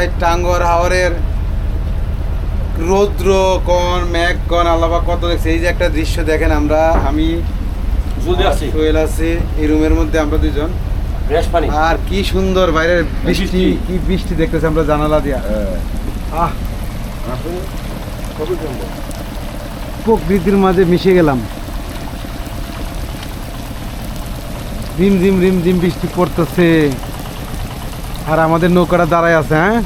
ভাই টাঙ্গর হাওরের রৌদ্র কন মেঘ কন আল্লাহ কত দেখছে। এই যে একটা দৃশ্য দেখেন আমরা আমি সোহেল আছি এই রুমের মধ্যে আমরা দুজন আর কি সুন্দর বাইরের বৃষ্টি বৃষ্টি। কি বৃষ্টি দেখতেছি আমরা জানালা দিয়া। আহ। প্রকৃতির মাঝে মিশে গেলাম। রিম রিম রিম রিম বৃষ্টি পড়তেছে। আর আমাদের নৌকাটা দাঁড়ায় আছে হ্যাঁ?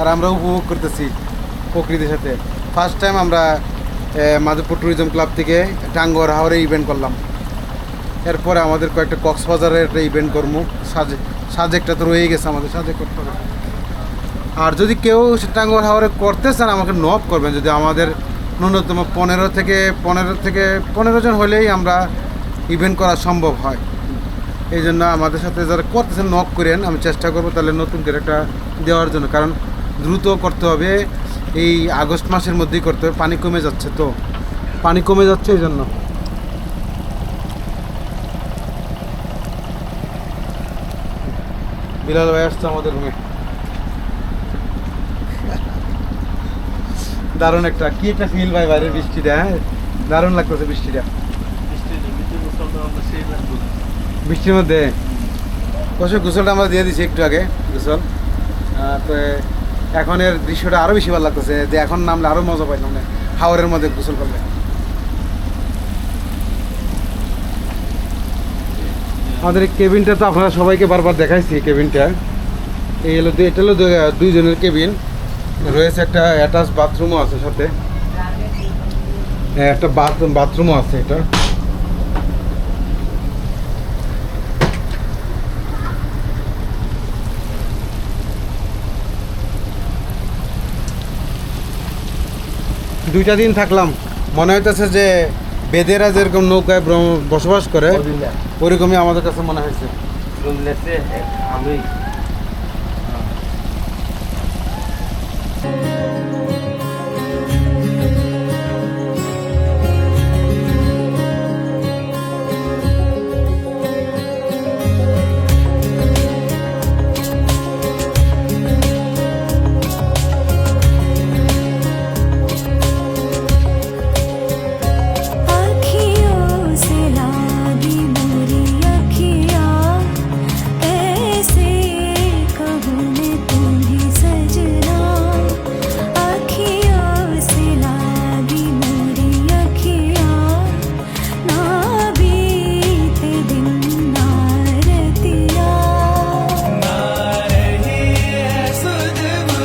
আর আমরা উপভোগ করতেছি প্রকৃতির সাথে। ফার্স্ট টাইম আমরা মাধবপুর ট্যুরিজম ক্লাব থেকে টাঙ্গর হাওড়ে ইভেন্ট করলাম। এরপরে আমাদের কয়েকটা কক্সবাজারের একটা ইভেন্ট করব। সাজে, সাজেকটা তো রয়ে গেছে আমাদের সাজে করতে হবে। আর যদি কেউ টাঙ্গর হাওড়ে করতে চান, আমাকে নক করবেন। যদি আমাদের ন্যূনতম পনেরো থেকে পনেরো থেকে পনেরো জন হলেই আমরা ইভেন্ট করা সম্ভব হয়। এই জন্য আমাদের সাথে যারা করতেছেন নক করেন, আমি চেষ্টা করব তাহলে নতুন করে একটা দেওয়ার জন্য। কারণ দ্রুত করতে হবে, এই আগস্ট মাসের মধ্যেই করতে হবে, পানি কমে যাচ্ছে তো। পানি কমে যাচ্ছে এই জন্য বিলাল ভাই আসছে আমাদের রুমে দারুণ একটা, কি একটা ফিল ভাই, বাইরের বৃষ্টিটা হ্যাঁ? দারুণ লাগতেছে বৃষ্টিটা। বৃষ্টির মধ্যে। অবশ্যই গোসলটা আমরা দিয়ে দিছি একটু আগে গোসল। তো এখন এর দৃশ্যটা আরও বেশি ভালো লাগতেছে যে এখন নামলে আরও মজা পাইলাম মানে হাওরের মধ্যে গোসল করলে। আমাদের কেবিনটা তো আপনারা সবাইকে বারবার দেখাইছি কেবিনটা। এই হলো এটা হলো দুইজনের কেবিন। রয়েছে একটা অ্যাটাচ বাথরুমও আছে সাথে। হ্যাঁ, একটা বাথরুম বাথরুমও আছে এটা। দুইটা দিন থাকলাম। মনে হইতেছে যে বেদেরা যেরকম নৌকায় বসবাস করে ওরকমই আমাদের কাছে মনে হয়েছে। আমি